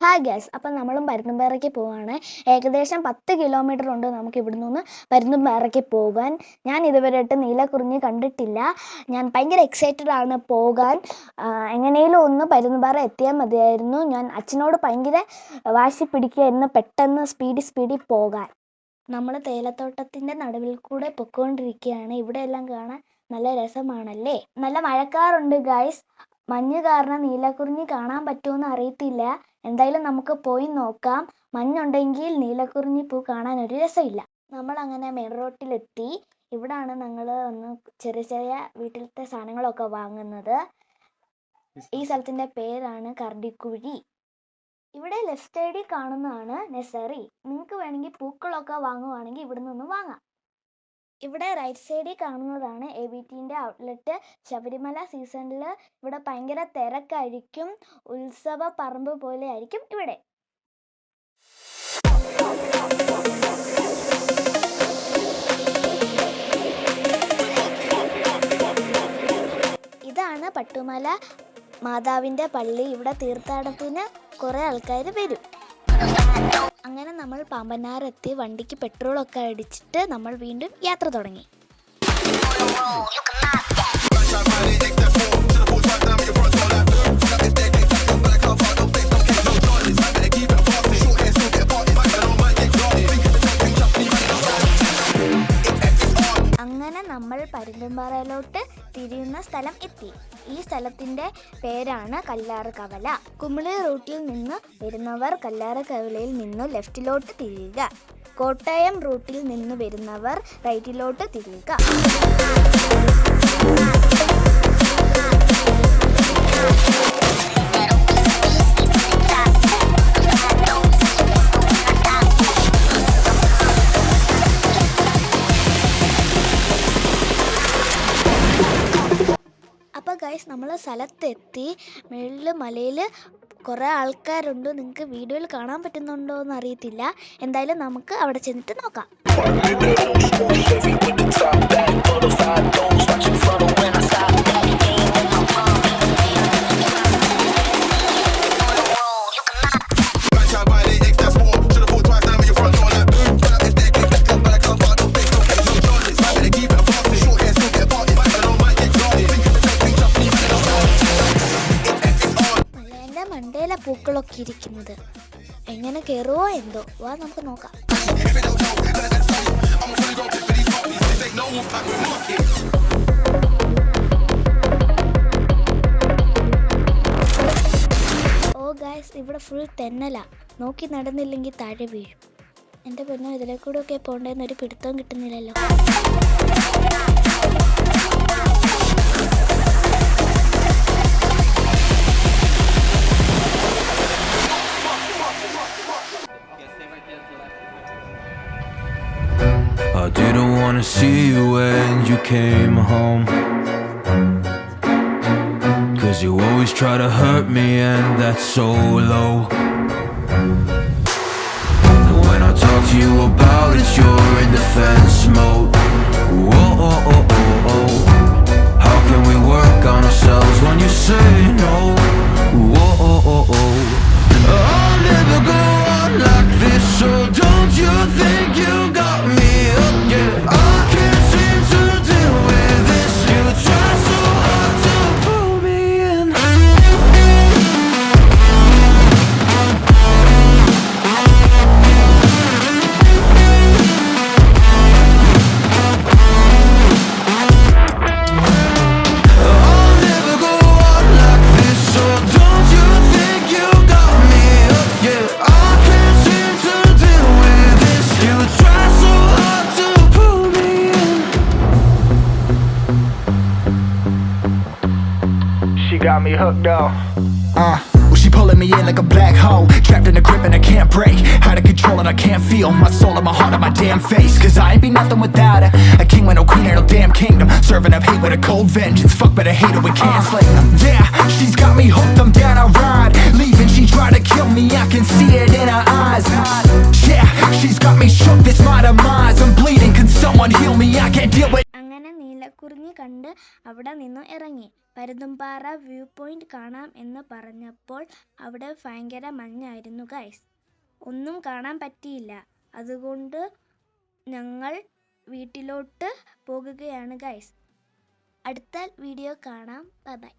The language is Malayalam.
ഹായ് ഗ്യാസ് അപ്പം നമ്മളും പരുന്തുംപാറയ്ക്ക് പോവാണ്. ഏകദേശം പത്ത് കിലോമീറ്റർ ഉണ്ട് നമുക്ക് ഇവിടെ നിന്ന് പരുന്തുംപാറയ്ക്ക് പോകാൻ. ഞാൻ ഇതുവരെയായിട്ട് നീലക്കുറിഞ്ഞ് കണ്ടിട്ടില്ല. ഞാൻ ഭയങ്കര എക്സൈറ്റഡ് ആണ് പോകാൻ. എങ്ങനെയും ഒന്ന് പരുന്തുംപാറ എത്തിയാൽ മതിയായിരുന്നു. ഞാൻ അച്ഛനോട് ഭയങ്കര വാശി പിടിക്കുകയായിരുന്നു പെട്ടെന്ന് സ്പീഡിൽ സ്പീഡിൽ പോകാൻ. നമ്മൾ തേയിലത്തോട്ടത്തിന്റെ നടുവിൽ കൂടെ പൊക്കോണ്ടിരിക്കുകയാണ്. ഇവിടെ എല്ലാം കാണാൻ നല്ല രസമാണല്ലേ? നല്ല മഴക്കാറുണ്ട് ഗായ്സ് മഞ്ഞ് കാരണം നീലക്കുറിഞ്ഞി കാണാൻ പറ്റുമോ എന്ന് അറിയത്തില്ല. എന്തായാലും നമുക്ക് പോയി നോക്കാം. മഞ്ഞുണ്ടെങ്കിൽ നീലക്കുറിഞ്ഞി പൂ കാണാൻ ഒരു രസമില്ല. നമ്മൾ അങ്ങനെ മെയിൻ റോട്ടിലെത്തി ഇവിടാണ് ഞങ്ങൾ ഒന്ന് ചെറിയ ചെറിയ വീട്ടിലത്തെ സാധനങ്ങളൊക്കെ വാങ്ങുന്നത്. ഈ സ്ഥലത്തിന്റെ പേരാണ് കർഡിക്കുഴി. ഇവിടെ ലെഫ്റ്റ് സൈഡിൽ കാണുന്നതാണ് നെസറി. നിങ്ങൾക്ക് വേണമെങ്കിൽ പൂക്കളൊക്കെ വാങ്ങുവാണെങ്കിൽ ഇവിടെ നിന്ന് വാങ്ങാം. ഇവിടെ റൈറ്റ് സൈഡിൽ കാണുന്നതാണ് എ വി ടിന്റെ ഔട്ട്ലെറ്റ് ശബരിമല സീസണിൽ ഇവിടെ ഭയങ്കര തിരക്കായിരിക്കും. ഉത്സവ പറമ്പ് പോലെ ആയിരിക്കും ഇവിടെ. ഇതാണ് പട്ടുമല. മാതാവിന്റെ പള്ളി. ഇവിടെ തീർത്ഥാടനത്തിന് കുറേ ആൾക്കാർ വരും. പാമ്പനാറെത്തി വണ്ടിക്ക് പെട്രോളൊക്കെ അടിച്ചിട്ട് നമ്മൾ വീണ്ടും യാത്ര തുടങ്ങി. അങ്ങനെ നമ്മൾ പരുന്തുംപാറയിലോട്ട് തിരിയുന്ന സ്ഥലം എത്തി. ഈ സ്ഥലത്തിന്റെ പേരാണ് കല്ലാറ് കവല കുമിളി റൂട്ടിൽ നിന്ന് വരുന്നവർ കല്ലാറ് കവലയിൽ നിന്ന് ലെഫ്റ്റിലോട്ട് തിരിയുക. കോട്ടയം റൂട്ടിൽ നിന്ന് വരുന്നവർ റൈറ്റിലോട്ട് തിരിയുക. ഗൈസ് നമ്മൾ സ്ഥലത്തെത്തി മുകളിൽ മലയിൽ കുറേ ആൾക്കാരുണ്ട്. നിങ്ങൾക്ക് വീഡിയോയിൽ കാണാൻ പറ്റുന്നുണ്ടോ എന്ന് അറിയത്തില്ല. എന്തായാലും നമുക്ക് അവിടെ ചെന്നിട്ട് നോക്കാം. മണ്ടയിലെ ഇരിക്കുന്നത് എങ്ങനെ കയറുമോ എന്തോ. വാ നമുക്ക് നോക്കാം. ഓ ഗായ്സ് ഇവിടെ ഫുൾ തെന്നല. നോക്കി നടന്നില്ലെങ്കിൽ താഴെ വീഴും. എന്റെ പൊന്നോ ഇതിലെ കൂടെ ഒക്കെ പോണ്ടെന്നൊരു ഒരു പിടുത്തവും കിട്ടുന്നില്ലല്ലോ. Wanna see you when you came home. Cause you always try to hurt me, and that's so low. And when I talk to you about got me hooked up. Uh, well, she pulling me in like a black hole. Trapped in a grip and I can't break. Out of control and I can't feel my soul and my heart and my damn face. Cause I ain't be nothing without her. A king with no queen and no damn kingdom. Serving up hate with a cold vengeance. Fuck, but I hate her, we can't slay them. Yeah, she's got me hooked, I'm down, I ride. Leaving, she tried to kill me, I can see it in her eyes. Yeah, she's got me shook, this my demise. I'm bleeding, can someone heal me? I can't deal with. അങ്ങനെ കണ്ട് അവിടെ നിന്നും ഇറങ്ങി. പരുന്തുംപാറ വ്യൂ പോയിന്റ് കാണാം എന്ന് പറഞ്ഞപ്പോൾ അവിടെ ഭയങ്കര മഞ്ഞായിരുന്നു ഗൈസ് ഒന്നും കാണാൻ പറ്റിയില്ല. അതുകൊണ്ട് ഞങ്ങൾ വീട്ടിലോട്ട് പോകുകയാണ് ഗൈസ് അടുത്ത വീഡിയോ കാണാം. ബൈ